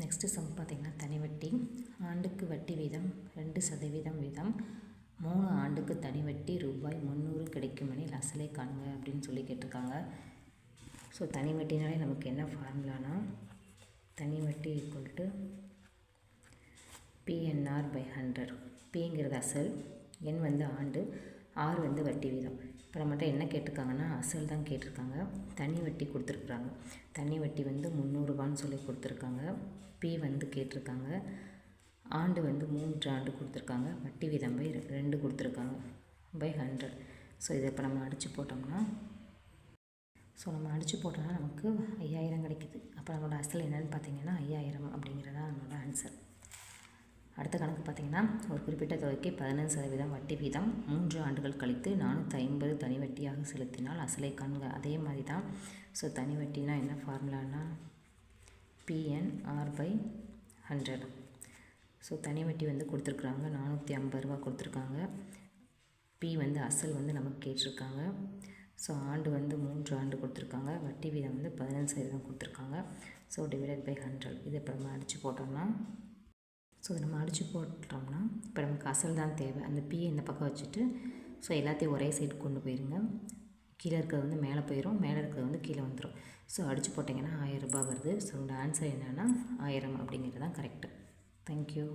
Next some பார்த்திங்கன்னா தனி வட்டி ஆண்டுக்கு வட்டி வீதம் ரெண்டு சதவீதம் வீதம். மூணு ஆண்டுக்கு தனி வட்டி ரூபாய் முந்நூறு கிடைக்கும் அசலை காணுங்க அப்படின்னு சொல்லி கேட்டிருக்காங்க. ஸோ தனி வட்டினாலே நமக்கு என்ன ஃபார்முலானா தனி வட்டி equal to PNR by hundred பிங்கிறது அசல் என் வந்து ஆண்டு ஆர் வந்து வட்டி வீதம். இப்போ நம்மகிட்ட என்ன கேட்டிருக்காங்கன்னா அசல் தான் கேட்டிருக்காங்க. தனி வட்டி கொடுத்துருக்குறாங்க. தனி வட்டி வந்து முந்நூறுரூபான்னு சொல்லி கொடுத்துருக்காங்க. பி வந்து கேட்டிருக்காங்க. ஆண்டு வந்து மூன்று ஆண்டு கொடுத்துருக்காங்க. வட்டி வீதம் பை ரெ- ரெண்டு கொடுத்துருக்காங்க. By hundred. ஸோ இதை இப்போ நம்ம அடித்து போட்டோம்னா ஸோ நம்ம அடித்து போட்டோம்னா நமக்கு ஐயாயிரம் கிடைக்குது. அப்போ நம்மளோட அசல் என்னென்னு பார்த்தீங்கன்னா ஐயாயிரம் அப்படிங்கிறதா நம்மளோட ஆன்சர் அடுத்த கணக்கு பார்த்திங்கன்னா ஒரு குறிப்பிட்ட தொகைக்கு பதினஞ்சு சதவீதம் வட்டி வீதம் மூன்று ஆண்டுகள் கழித்து நானூற்றி ஐம்பது தனி வட்டியாக செலுத்தினால் அசலை காண்க. அதே மாதிரி தான். ஸோ தனி வட்டினா என்ன ஃபார்முலான்னா ஃபார்முலானா பிஎன்ஆர் பை ஹண்ட்ரட் ஸோ தனி வட்டி வந்து கொடுத்துருக்குறாங்க. நானூற்றி ஐம்பது ரூபா கொடுத்துருக்காங்க. பி வந்து அசல் வந்து நமக்கு கேட்டிருக்காங்க. ஸோ ஆண்டு வந்து மூன்று ஆண்டு கொடுத்துருக்காங்க. வட்டி வீதம் வந்து பதினஞ்சு சதவீதம் கொடுத்துருக்காங்க. ஸோ டிவைடட் பை ஹண்ட்ரட் இதை இப்போ நம்ம அடித்து போட்டோம்னா ஸோ இதை நம்ம அடித்து போட்டோம்னா இப்போ நமக்கு அசல் தான் தேவை. அந்த பி இந்த பக்கம் வச்சுட்டு ஸோ எல்லாத்தையும் ஒரே சைடு கொண்டு போயிருங்க. கீழே இருக்கிறது வந்து மேலே போயிடும் மேலே இருக்கிறது வந்து கீழே வந்துடும் ஸோ அடித்து போட்டிங்கன்னா ஆயிரம் ரூபாய் வருது. ஸோ இந்த ஆன்சர் என்னென்னா ஆயிரம் அப்படிங்கிறது தான் கரெக்டு தேங்க்யூ